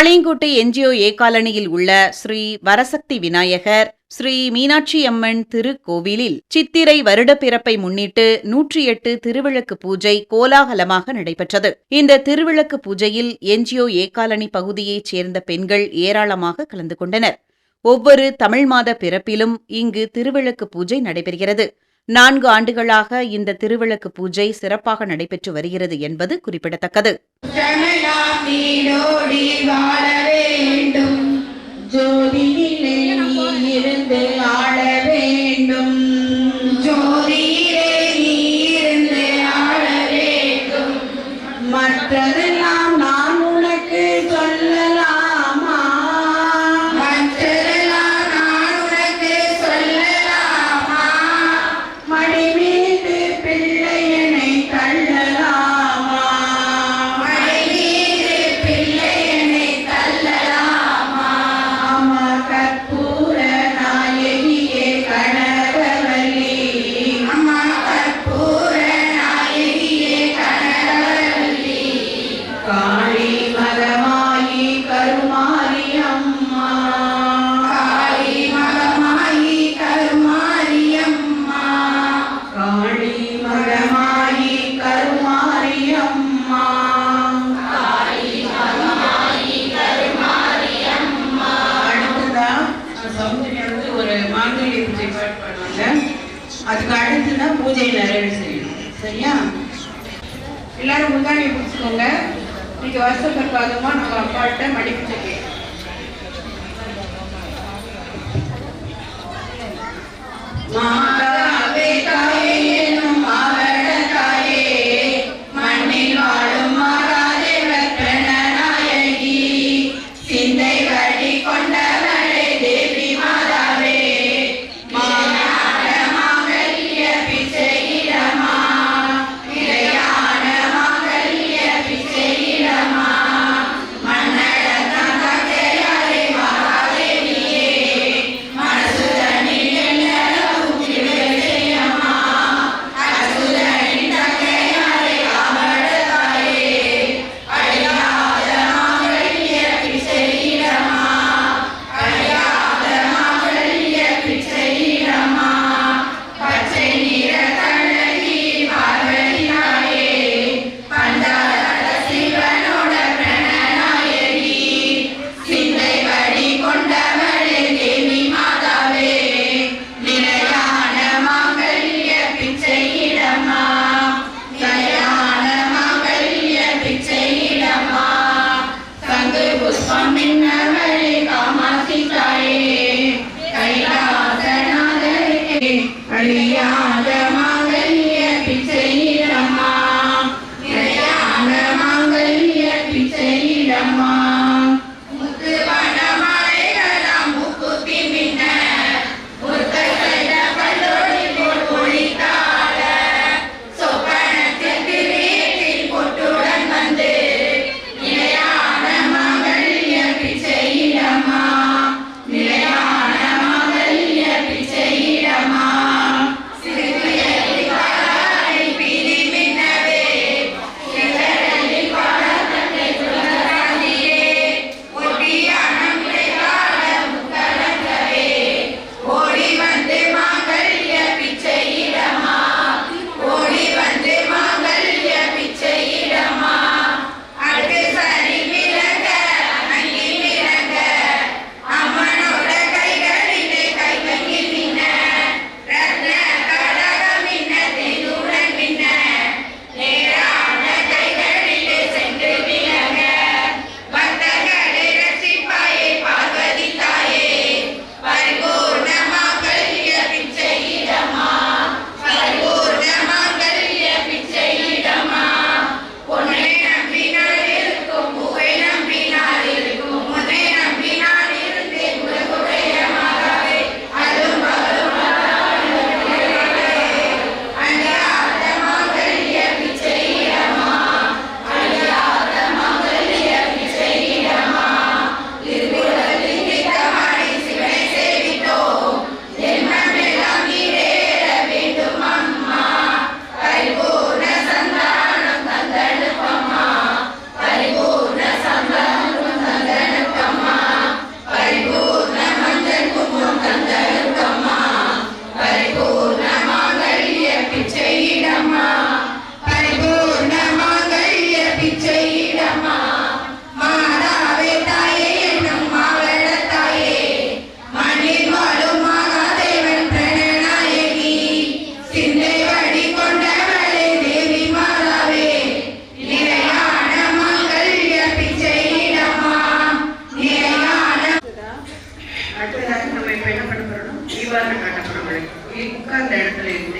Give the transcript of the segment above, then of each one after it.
Palayamkottai NGO ஏ காலனியில் உள்ள ஸ்ரீ வரசக்தி விநாயகர் ஸ்ரீ மீனாட்சி அம்மன் திருக்கோவிலில் சித்திரை வருடப்பிறப்பை முன்னிட்டு நூற்றி எட்டு திருவிளக்கு பூஜை கோலாகலமாக நடைபெற்றது. இந்த திருவிளக்கு பூஜையில் என்ஜிஓ ஏ காலனி பகுதியைச் சேர்ந்த பெண்கள் ஏராளமாக கலந்து கொண்டனர். ஒவ்வொரு தமிழ் மாத பிறப்பிலும் இங்கு திருவிளக்கு பூஜை நடைபெறுகிறது. நான்கு ஆண்டுகளாக இந்த திருவிளக்கு பூஜை சிறப்பாக நடைபெற்று வருகிறது என்பது குறிப்பிடத்தக்கது. ஜோதியிலே நீ சரியா? எல்லாரும் முந்தானியை பிடிச்சிக்கோங்க இன்னைக்கு வருஷம் பிரகாதமா நம்ம அப்பாட்ட மடிப்பிச்சிருக்கேன் மா அழியாத ஈஸ்வரன் கட்டப்படுகிறது உயிர்ப்புக்க அந்த இடத்துல இருந்து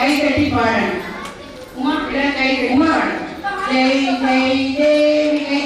கை கட்டி பாடணும் உமா கை உமா ஜெய் ஜெய் தேவி கை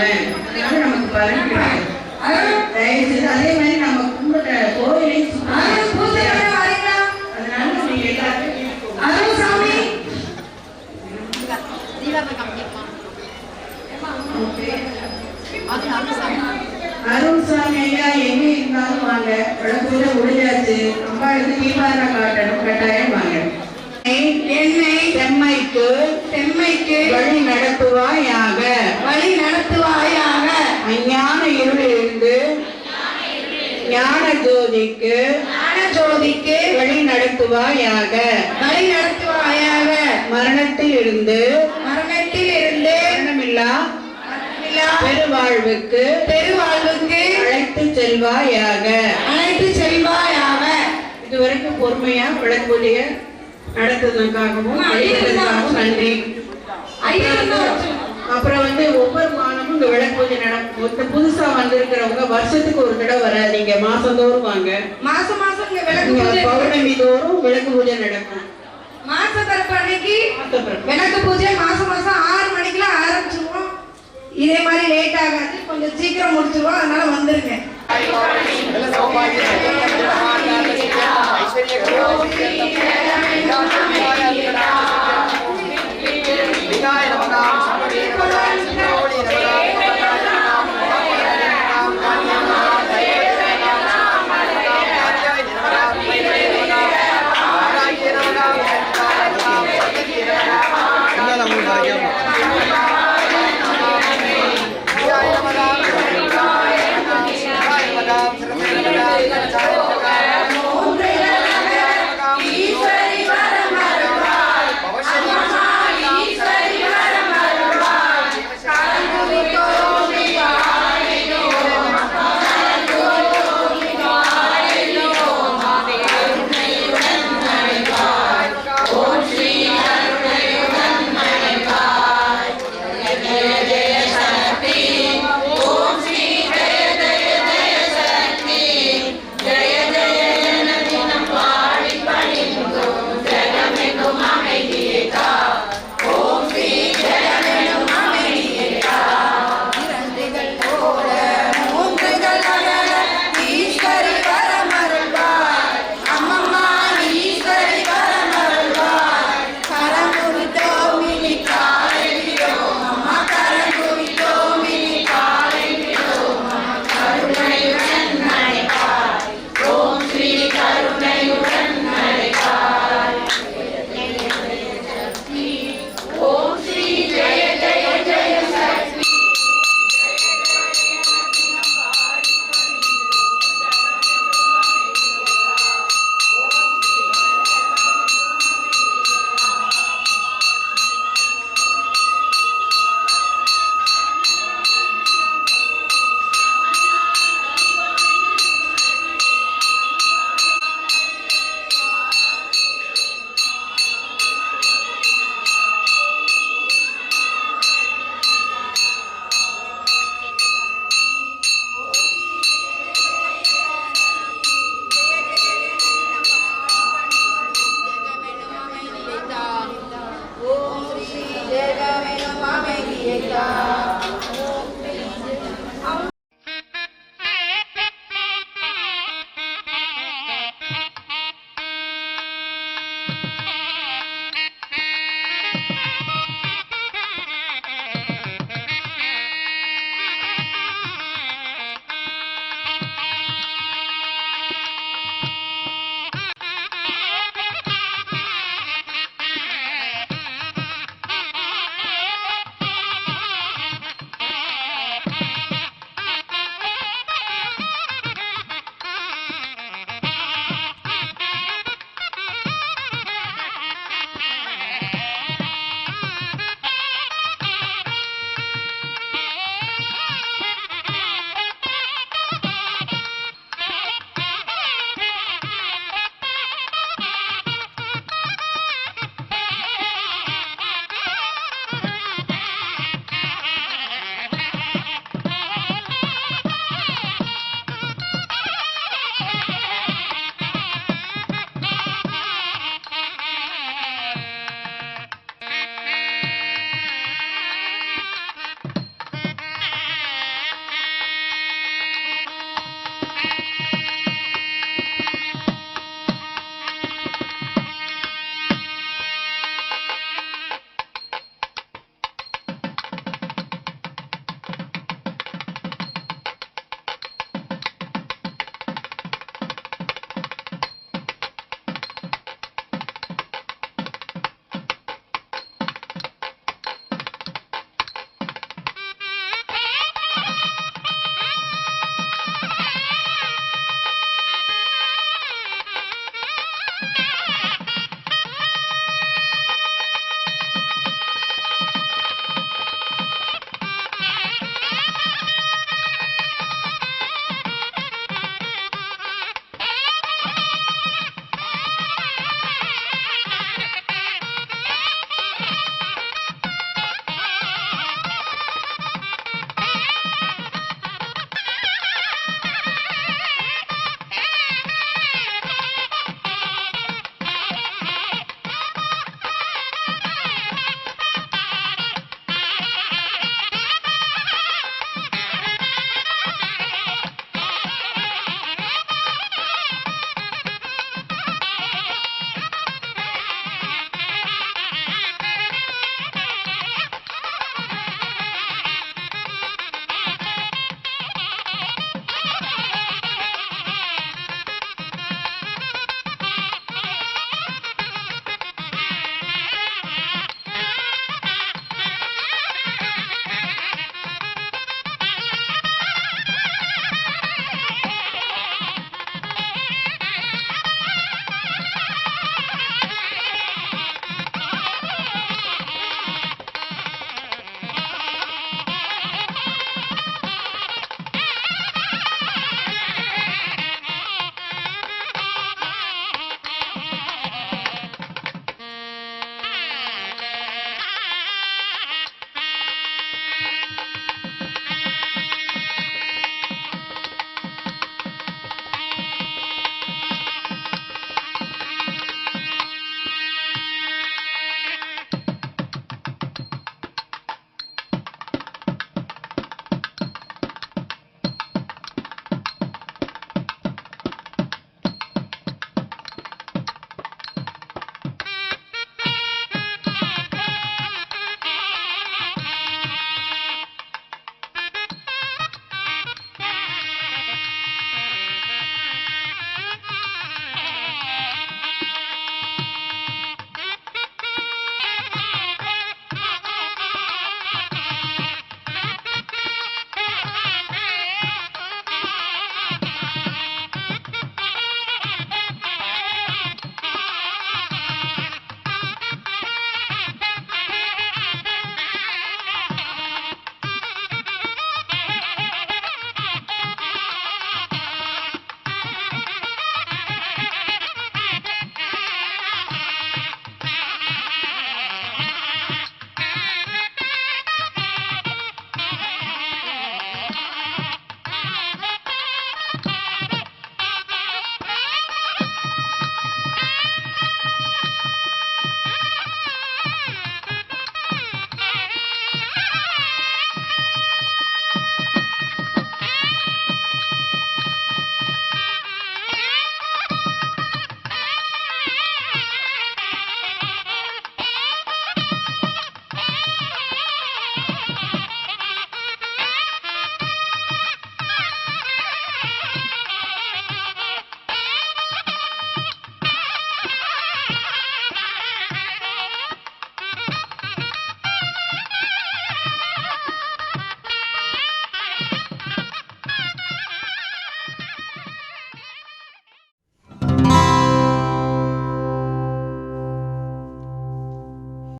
வச்சுக்கோங்களேன் அதனால நமக்கு பலன் கிடைக்கும் அதே மாதிரி நம்ம கும்பிட கோயிலையும் அதனால நம்ம எல்லாருக்கும் ஐயா எங்க இருந்தாலும் வாங்க. முடிஞ்சாச்சு. அம்பாளுக்கு தீபாரம் காட்டணும் கட்டாயம் வாங்க. என்னை செம்மைக்கு செம்மைக்கு வழி நடத்துவாயாக. வழி நடத்துவாயாக. அஞ்ஞான இருளிலிருந்து ஞான ஜோதிக்கு ஞான ஜோதிக்கு வழி நடத்துவாயாக. வழி நடத்துவாயாக. மரணத்தில் இருந்து மரணத்தில் இருந்து மரணமில்லா பெருவாழ்வுக்கு பெருவாழ்வுக்கு அழைத்து செல்வாயாக. அழைத்து செல்வாயாக. இதுவரைக்கும் பொறுமையா விளக்குடைய நடத்துவதற்காகவும் அழைத்ததற்காகவும் நன்றி. அப்புறம் வந்து ஒவ்வொரு மாதமும் இந்த விளக்கு பூஜை நடக்கும் ஒருத்த புதுசா வந்திருக்கிறவங்க வருஷத்துக்கு ஒரு தடவை வராதீங்க. மாசந்தோறும் வாங்க. மாசம் மாசம் இங்க விளக்கு பூஜை பௌர்ணமி தோறும் விளக்கு பூஜை நடக்கும். மாச பிறப்பு அன்னைக்கு. விளக்கு பூஜை மாசம் மாசம் ஆறு மணிக்கெல்லாம் ஆரம்பிச்சிருவோம். இதே மாதிரி லேட் ஆகாது. கொஞ்சம் சீக்கிரம் முடிச்சிருவோம். அதனால வந்துருங்க. sería que yo...